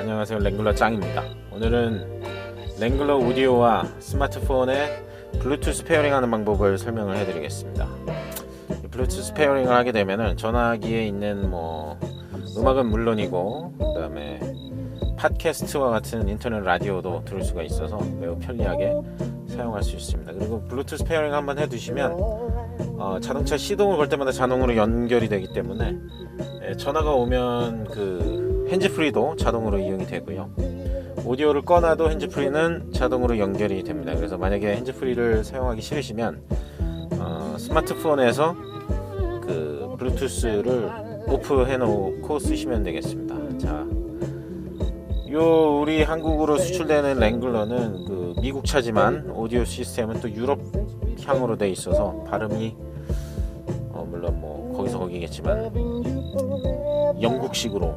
안녕하세요. 랭글러 짱입니다. 오늘은 랭글러 오디오와 스마트폰의 블루투스 페어링 하는 방법을 설명을 해드리겠습니다. 이 블루투스 페어링을 하게 되면은 전화기에 있는 뭐 음악은 물론이고 그 다음에 팟캐스트와 같은 인터넷 라디오도 들을 수가 있어서 매우 편리하게 사용할 수 있습니다. 그리고 블루투스 페어링 한번 해두시면 어, 자동차 시동을 걸 때마다 자동으로 연결이 되기 때문에 예, 전화가 오면 그 핸즈프리도 자동으로 이용이 되고요. 오디오를 꺼놔도 핸즈프리는 자동으로 연결이 됩니다. 그래서 만약에 핸즈프리를 사용하기 싫으시면 어, 스마트폰에서 그 블루투스를 오프 해 놓고 쓰시면 되겠습니다. 자, 요 우리 한국으로 수출되는 랭글러는 그 미국 차지만 오디오 시스템은 또 유럽 향으로 돼 있어서 발음이 어, 물론 뭐 거기서 거기겠지만 영국식으로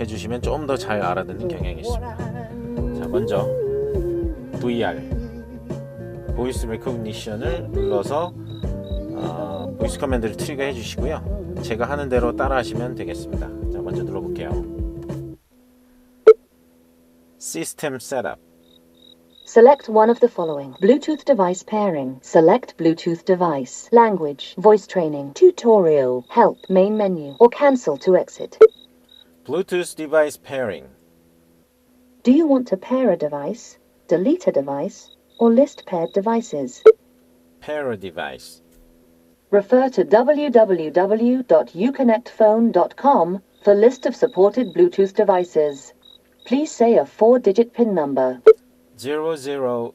해주시면 좀 더 잘 알아듣는 경향이 있습니다. 자 먼저 VR 보이스 레코그니션을 눌러서 어, 보이스 커맨드를 트리거 해 주시고요. 제가 하는 대로 따라 하시면 되겠습니다. 자 먼저 눌러볼게요. 시스템 셋업 Select one of the following. Bluetooth device pairing. Select Bluetooth device. Language. Voice training. Tutorial. Help. Main menu. Or cancel to exit. Bluetooth device pairing Do you want to pair a device, delete a device, or list paired devices? pair a device Refer to www.uconnectphone.com for list of supported Bluetooth devices. Please say a four-digit PIN number. 0000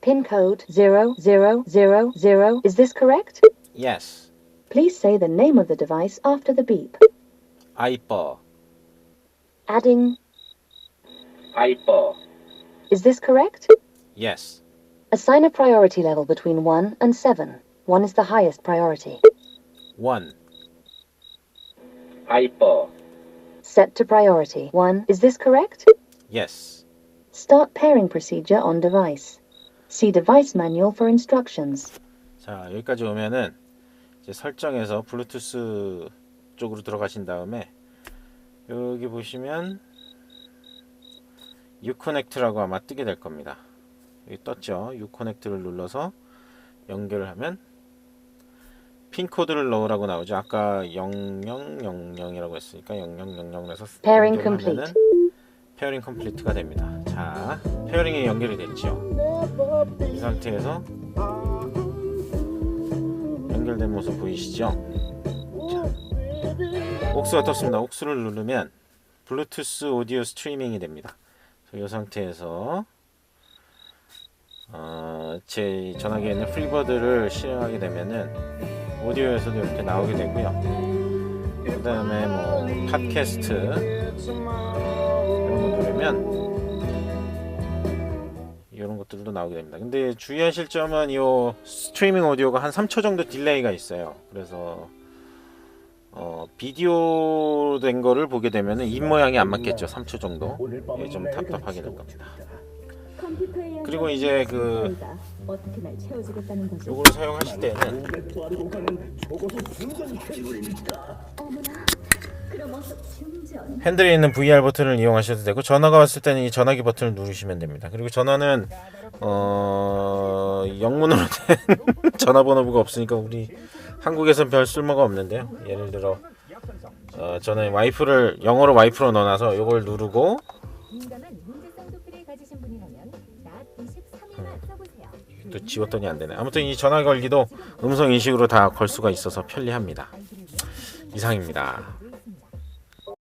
PIN code 0000. Is this correct? Yes Please say the name of the device after the beep. 아이뻐 Adding. 아이뻐 Is this correct? Yes Assign a priority level between 1 and 7. 1 is the highest priority. 1 아이뻐 Set to priority 1. Is this correct? Yes Start pairing procedure on device. See device manual for instructions. 자 여기까지 오면은 이제 설정에서 블루투스 쪽으로 들어가신 다음에 여기 보시면 유커넥트라고 아마 뜨게 될 겁니다. 여기 떴죠. 유커넥트를 눌러서 연결을 하면 핀 코드를 넣으라고 나오죠. 아까 0000이라고 했으니까 0000에서 Pairing complete. 페어링 컴플리트가 됩니다. 자, 페어링이 연결이 됐죠. 이 상태에서 연결된 모습 보이시죠? 자, 옥수가 떴습니다. 옥수를 누르면 블루투스 오디오 스트리밍이 됩니다. 이 상태에서 어, 제 전화기에 있는 프리버드를 실행하게 되면은 오디오에서도 이렇게 나오게 되고요. 그 다음에 뭐 팟캐스트 이런 거 누르면 이런 것들도 나오게 됩니다. 근데 주의하실 점은 이 스트리밍 오디오가 한 3초 정도 딜레이가 있어요. 그래서 어, 비디오 된 거를 보게 되면 입 모양이 안 맞겠죠. 3초 정도. 예, 좀 답답하게 될 겁니다. 그리고 이제 그? 요거를 사용하실 때는. 핸들에 있는 VR 버튼을 이용하셔도 되고 전화가 왔을 때는 이 전화기 버튼을 누르시면 됩니다. 그리고 전화는 어, 영문으로 된 전화번호부가 없으니까 우리 한국에선 별 쓸모가 없는데요. 예를 들어 어, 저는 와이프를 영어로 와이프로 넣어놔서 이걸 누르고 민감한 문제성 도피를 가지신 분이라면 낮 23일만 써보세요. 또 지웠더니 안 되네. 아무튼 이 전화 걸기도 음성 인식으로 다 걸 수가 있어서 편리합니다. 이상입니다.